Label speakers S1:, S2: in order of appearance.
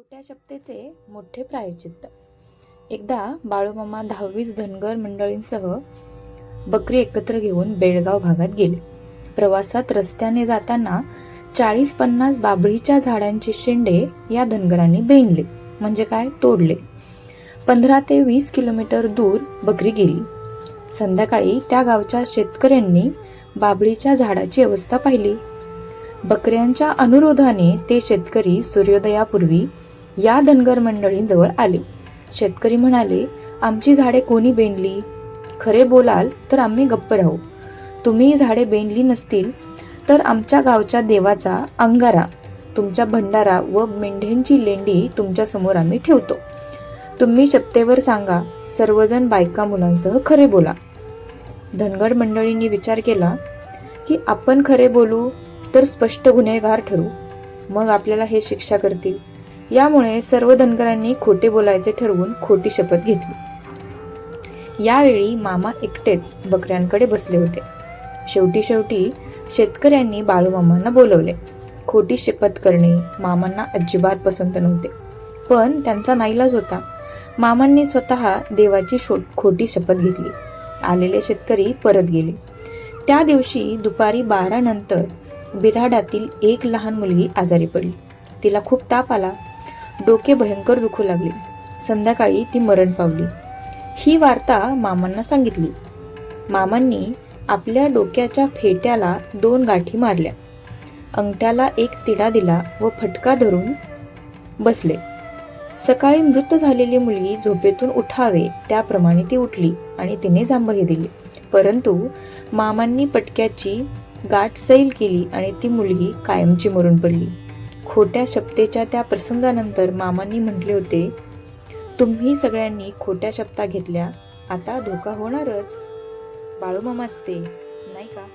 S1: खोट्या शपथेचे मोठे प्रायचित्त एकदा बाळूमामा दहावीस धनगर मंडळींसह बकरी एकत्र घेऊन बेळगाव भागात गेले. प्रवासात रस्त्याने जाताना चाळीस पन्नास बाबळीच्या झाडांचे शेंडे या धनगरांनी बेनले म्हणजे काय? तोडले. पंधरा ते वीस किलोमीटर दूर बकरी गेली. संध्याकाळी त्या गावच्या शेतकऱ्यांनी बाबळीच्या झाडाची अवस्था पाहिली. बकऱ्यांच्या अनुरोधाने ते शेतकरी सूर्योदयापूर्वी या धनगर मंडळींजवळ आले. शेतकरी म्हणाले आमची झाडे कोणी बेनली खरे बोलाल तर आम्ही गप्प राहू. तुम्ही झाडे बेनली नसतील तर आमच्या गावच्या देवाचा अंगारा तुमच्या भंडारा व मेंढ्यांची लेंडी तुमच्यासमोर आम्ही ठेवतो. तुम्ही शपतेवर सांगा सर्वजण बायका मुलांसह खरे बोला. धनगर मंडळींनी विचार केला की आपण खरे बोलू तर स्पष्ट गुन्हेगार ठरू. मग आपल्याला हे शिक्षा करतील. यामुळे सर्व धनगरांनी खोटे बोलायचे ठरवून खोटी शपथ घेतली. यावेळी मामा एकटेच बकऱ्यांकडे बसले होते. शेवटी शेवटी शेतकऱ्यांनी बाळूमामांना बोलवले. खोटी शपथ करणे मामांना अजिबात पसंत नव्हते. पण त्यांचा नाईलाज होता. मामांनी स्वतः देवाची शो खोटी शपथ घेतली. आलेले शेतकरी परत गेले. त्या दिवशी दुपारी बारा नंतर बिराडातील एक लहान मुलगी आजारी पडली. तिला खूप ताप आला. डोके भयंकर दुखू लागले. संध्याकाळी ती मरण पावली. ही वार्ता मामांना सांगितली. मामांनी आपल्या डोक्याच्या फेट्याला दोन गाठी मारल्या. अंगठ्याला एक तिडा दिला व फटका धरून बसले. सकाळी मृत झालेली मुलगी झोपेतून उठावे त्याप्रमाणे ती उठली आणि तिने जांभही दिली परंतु मामांनी पटक्याची गाठ सैल केली आणि ती मुलगी कायमची मरून पडली. खोट्या शपथेच्या त्या प्रसंगानंतर मामांनी म्हटले होते तुम्ही सगळ्यांनी खोट्या शपथा घेतल्या आता धोका होणारच. बाळूमामाच ते नाही का?